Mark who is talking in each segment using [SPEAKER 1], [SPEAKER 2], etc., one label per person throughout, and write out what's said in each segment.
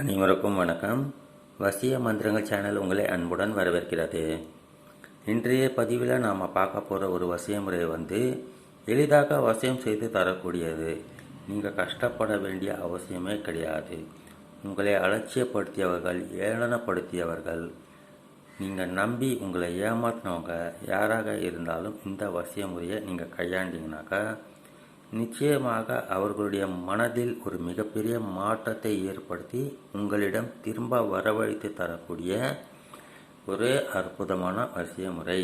[SPEAKER 1] அனைவருக்கும் வணக்கம். வசிய மந்திரங்கள் சேனல் உங்களை அன்புடன் வரவேற்கிறது. இன்றைய பதிவில் நாம் பார்க்க போகிற ஒரு வசிய முறை வந்து எளிதாக வசியம் செய்து தரக்கூடியது. நீங்கள் கஷ்டப்பட வேண்டிய அவசியமே கிடையாது. உங்களை அலட்சியப்படுத்தியவர்கள் ஏளனப்படுத்தியவர்கள். நீங்கள் நம்பி உங்களை ஏமாற்றினவங்க யாராக இருந்தாலும் இந்த வசிய முறையை நீங்கள் கையாண்டிங்கனாக்கா நிச்சயமாக அவர்களுடைய மனதில் ஒரு மிகப்பெரிய மாற்றத்தை ஏற்படுத்தி உங்களிடம் திரும்ப வரவழைத்து தரக்கூடிய ஒரு அற்புதமான வரிசை முறை.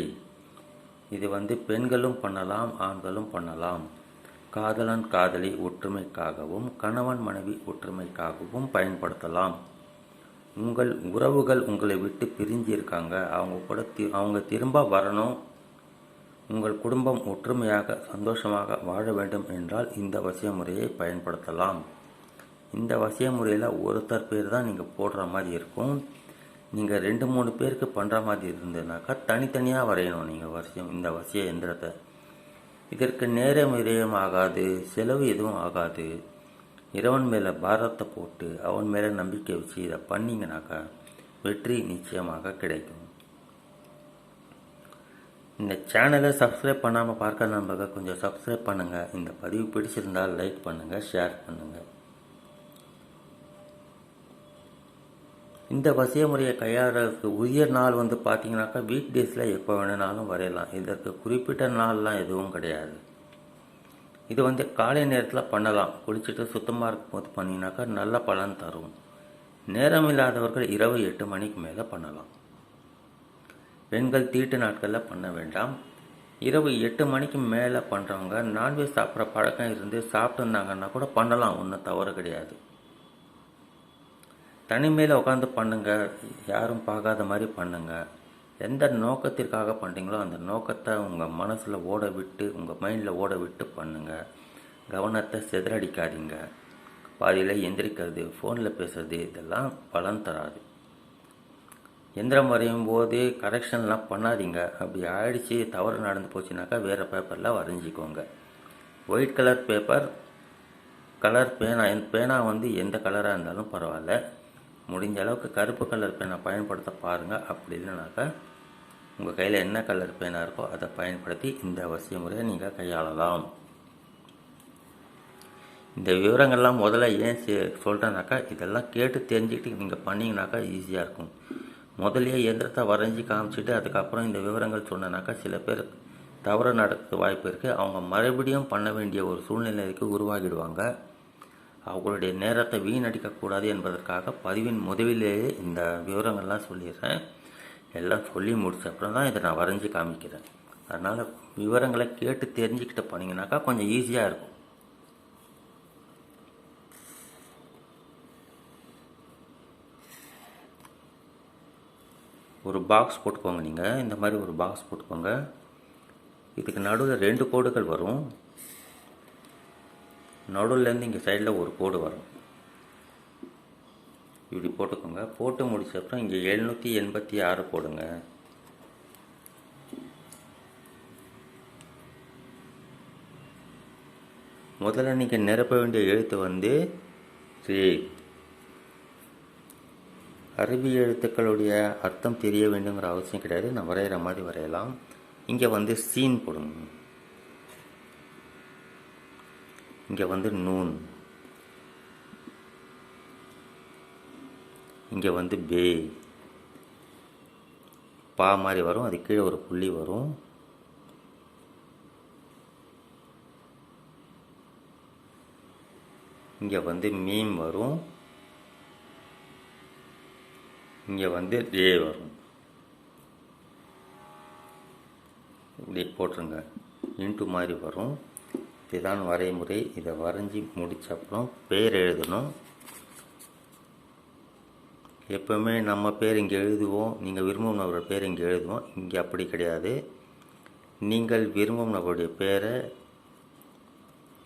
[SPEAKER 1] இது வந்து பெண்களும் பண்ணலாம் ஆண்களும் பண்ணலாம். காதலன் காதலி ஒற்றுமைக்காகவும் கணவன் மனைவி ஒற்றுமைக்காகவும் பயன்படுத்தலாம். உங்கள் உறவுகள் உங்களை விட்டு பிரிஞ்சு இருக்காங்க அவங்க கூட தி அவங்க திரும்ப வரணும். உங்கள் குடும்பம் ஒற்றுமையாக சந்தோஷமாக வாழ வேண்டும் என்றால் இந்த வசிய முறையை பயன்படுத்தலாம். இந்த வசிய முறையில் ஒருத்தர் பேர் தான் நீங்கள் போடுற மாதிரி இருக்கும். நீங்கள் ரெண்டு மூணு பேருக்கு பண்ணுற மாதிரி இருந்ததுனாக்கா தனித்தனியாக வரையணும் நீங்கள் வசியம் இந்த வசிய எந்திரத்தை. இதற்கு நேரம் விரயம் ஆகாது செலவு எதுவும் ஆகாது. இறைவன் மேலே பாரத்தை போட்டு அவன் மேலே நம்பிக்கை வச்சு இதை பண்ணிங்கனாக்கா வெற்றி நிச்சயமாக கிடைக்கும். இந்த சேனலை சப்ஸ்கிரைப் பண்ணாமல் பார்க்க நண்பர்கள் கொஞ்சம் சப்ஸ்கிரைப் பண்ணுங்கள் இந்த பதிவு பிடிச்சிருந்தால் லைக் பண்ணுங்கள் ஷேர் பண்ணுங்கள் இந்த வசிய முறையை கையாளுறதுக்கு உரிய நாள் வந்து பார்த்தீங்கன்னாக்கா வீக் டேஸில் எப்போ வேணுனாலும் வரையலாம். இதற்கு குறிப்பிட்ட நாள்லாம் எதுவும் கிடையாது. இது வந்து காலை நேரத்தில் பண்ணலாம். குளிச்சுட்டு சுத்தமாக இருக்கும்போது பண்ணிங்கனாக்கா நல்ல பலன் தரும். நேரம் இல்லாதவர்கள் இரவு எட்டு மணிக்கு மேலே பண்ணலாம். பெண்கள் தீட்டு நாட்களில் பண்ண வேண்டாம். இரவு எட்டு மணிக்கு மேலே பண்ணுறவங்க நான்வெஜ் சாப்பிட்ற பழக்கம் இருந்து சாப்பிட்டுருந்தாங்கன்னா கூட பண்ணலாம் ஒன்றும் தவறு கிடையாது. தனிமையில் உட்காந்து பண்ணுங்க யாரும் பார்க்காத மாதிரி பண்ணுங்க. எந்த நோக்கத்திற்காக பண்ணுறீங்களோ அந்த நோக்கத்தை உங்கள் மனசில் ஓட விட்டு உங்கள் மைண்டில் ஓட விட்டு பண்ணுங்கள் கவனத்தை சிதறடிக்காதீங்க. பாதியில் எந்திரிக்கிறது ஃபோனில் பேசுறது இதெல்லாம் பலன் தராது. எந்திரம் வரையும் போது கரெக்ஷன்லாம் பண்ணாதீங்க. அப்படி ஆயிடுச்சு தவறு நடந்து போச்சுனாக்கா வேறு பேப்பரில் வரைஞ்சிக்கோங்க. ஒயிட் கலர் பேப்பர் கலர் பேனா பேனா வந்து எந்த கலராக இருந்தாலும் பரவாயில்ல. முடிஞ்ச அளவுக்கு கருப்பு கலர் பேனா பயன்படுத்த பாருங்கள் அப்படி இல்லைனாக்கா உங்கள் கையில் என்ன கலர் பேனா இருக்கோ அதை பயன்படுத்தி இந்த அவசிய முறையை நீங்கள் கையாளலாம். இந்த விவரங்கள்லாம் முதல்ல ஏன் சொல்கிறேன்னாக்கா இதெல்லாம் கேட்டு தெரிஞ்சுக்கிட்டு நீங்கள் பண்ணிங்கனாக்கா ஈஸியாக இருக்கும். முதலே எந்திரத்தை வரைஞ்சி காமிச்சிட்டு அதுக்கப்புறம் இந்த விவரங்கள் சொன்னனாக்கா சில பேர் தவறு நடக்க வாய்ப்பு இருக்குது அவங்க மறுபடியும் பண்ண வேண்டிய ஒரு சூழ்நிலைக்கு உருவாகிடுவாங்க. அவங்களுடைய நேரத்தை வீணடிக்கக்கூடாது என்பதற்காக பதிவின் முதவிலேயே இந்த விவரங்கள்லாம் சொல்லிடுறேன். எல்லாம் சொல்லி முடிச்ச அப்புறம் தான் இதை நான் வரைஞ்சி காமிக்கிறேன். அதனால் விவரங்களை கேட்டு தெரிஞ்சுக்கிட்டு பண்ணிங்கனாக்கா கொஞ்சம் ஈஸியாக இருக்கும். ஒரு பாக்ஸ் போட்டுக்கோங்க நீங்கள் இந்த மாதிரி ஒரு பாக்ஸ் போட்டுக்கோங்க. இதுக்கு நடுவில் ரெண்டு கோடுகள் வரும். நடுவுலேருந்து இங்கே சைடில் ஒரு கோடு வரும். இப்படி போட்டுக்கோங்க. போட்டு முடிச்ச அப்புறம் இங்கே எழுநூற்றி எண்பத்தி ஆறு போடுங்க முதல்ல நீங்கள் நிரப்ப வேண்டிய எழுத்து வந்து ரே அரபி எழுத்துக்களுடைய அர்த்தம் தெரிய வேண்டுங்கிற அவசியம் கிடையாது. நான் வரைகிற மாதிரி வரையலாம். இங்கே வந்து சீன் போடுங்க. இங்கே வந்து நூன். இங்கே வந்து பே. பா மாதிரி வரும். அது கீழே ஒரு புள்ளி வரும். இங்கே வந்து மீம் வரும். இங்கே வந்து தே வரும். இப்படி போட்டுருங்க. இன்ட்டு மாதிரி வரும். இதுதான் வரைமுறை. இதை வரைஞ்சி முடித்த அப்புறம் பேர் எழுதணும். எப்போவுமே நம்ம பேர் இங்கே எழுதுவோம். நீங்கள் விரும்பும் நபரோட பேர் இங்கே எழுதுவோம். இங்கே அப்படி கிடையாது. நீங்கள் விரும்பும் நபருடைய பேரை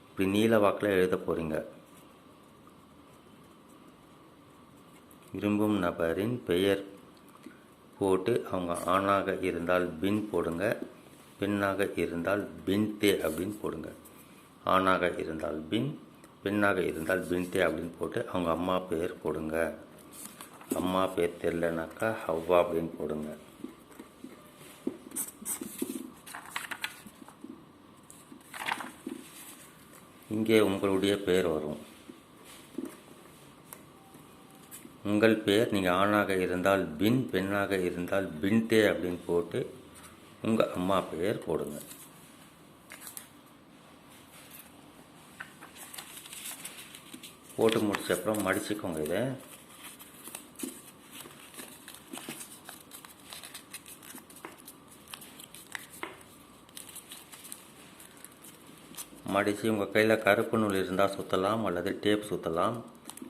[SPEAKER 1] இப்படி நீல வாக்கில் எழுத போகிறீங்க விரும்பும் நபரின் பெயர் போட்டு அவங்க ஆணாக இருந்தால் பின் போடுங்க பெண்ணாக இருந்தால் பின்தே அப்படின்னு போடுங்க. ஆணாக இருந்தால் பின் பெண்ணாக இருந்தால் பின்தே அப்படின்னு போட்டு அவங்க அம்மா பெயர் போடுங்க. அம்மா பேர் தெரிலனாக்கா ஹவ்வா அப்படின்னு போடுங்க. இங்கே உங்களுடைய பேர் வரும். உங்கள் பெயர் நீங்கள் ஆணாக இருந்தால் பின் பெண்ணாக இருந்தால் பின்தே அப்படின்னு போட்டு உங்கள் அம்மா பெயர் போடுங்க. போட்டு முடிச்ச அப்புறம் மடிச்சுக்கோங்க இதை. மடித்து உங்கள் கையில் கருப்பு நூல் இருந்தால் சுற்றலாம் அல்லது டேப் சுற்றலாம்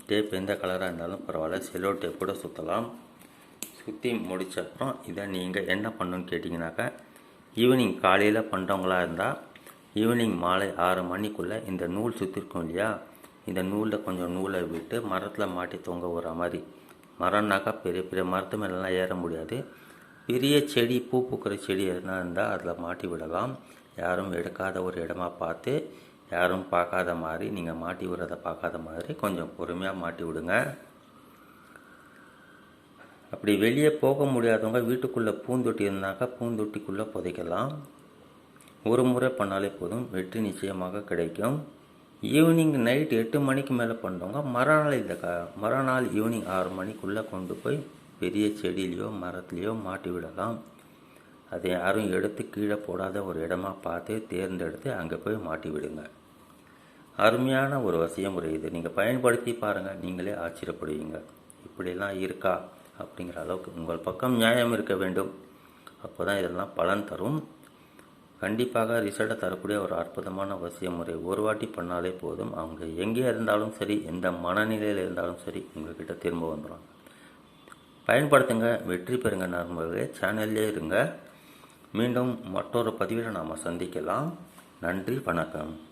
[SPEAKER 1] டேப் எந்த கலராக இருந்தாலும் பரவாயில்ல. செல்லோ டேப் கூட சுற்றலாம் சுற்றி முடிச்ச அப்புறம் இதை நீங்கள் என்ன பண்ணணும்னு கேட்டிங்கனாக்கா ஈவினிங் காலையில் பண்ணுறவங்களா இருந்தால் ஈவினிங் மாலை ஆறு மணிக்குள்ளே இந்த நூல் சுற்றிருக்கோம் இல்லையா? இந்த நூலில் கொஞ்சம் நூலை விட்டு மரத்தில் மாட்டி தொங்க விடுற மாதிரி. மரம்னாக்கா பெரிய பெரிய மரத்து மேலெலாம் ஏற முடியாது. பெரிய செடி பூ பூக்கிற செடி எதுனா இருந்தால் அதில் மாட்டி விடலாம். யாரும் எடுக்காத ஒரு இடமா பார்த்து யாரும் பார்க்காத மாதிரி நீங்கள் மாட்டி விடுறத பார்க்காத மாதிரி கொஞ்சம் பொறுமையாக மாட்டி விடுங்க. அப்படி வெளியே போக முடியாதவங்க வீட்டுக்குள்ளே பூந்தொட்டி இருந்தாக்கா பூந்தொட்டிக்குள்ளே புதைக்கலாம். ஒரு முறை பண்ணாலே போதும் வெற்றி நிச்சயமாக கிடைக்கும். ஈவினிங் நைட் எட்டு மணிக்கு மேலே பண்ணுறவங்க மறுநாள் இந்த க மறுநாள் ஈவினிங் ஆறு மணிக்குள்ளே கொண்டு போய் பெரிய செடியிலையோ மரத்துலேயோ மாட்டி விடலாம். அதை யாரும் எடுத்து கீழே போடாத ஒரு இடமா பார்த்து தேர்ந்தெடுத்து அங்கே போய் மாட்டி விடுங்க. அருமையான ஒரு வசிய முறை இது நீங்கள் பயன்படுத்தி பாருங்கள் நீங்களே ஆச்சரியப்படுவீங்க. இப்படிலாம் இருக்கா? அப்படிங்கிற அளவுக்கு உங்கள் பக்கம் நியாயம் இருக்க வேண்டும். அப்போ தான் இதெல்லாம் பலன் தரும். கண்டிப்பாக ரிசல்ட்டை தரக்கூடிய ஒரு அற்புதமான வசிய முறை ஒரு வாட்டி பண்ணாலே போதும். அவங்க எங்கே இருந்தாலும் சரி எந்த மனநிலையில் இருந்தாலும் சரி உங்கள்கிட்ட திரும்ப வந்துடும் பயன்படுத்துங்க வெற்றி பெறுங்க நண்பர்களே. சேனல்லே இருங்க. மீண்டும் மற்றொரு பதிவில் நாம் சந்திக்கலாம். நன்றி வணக்கம்.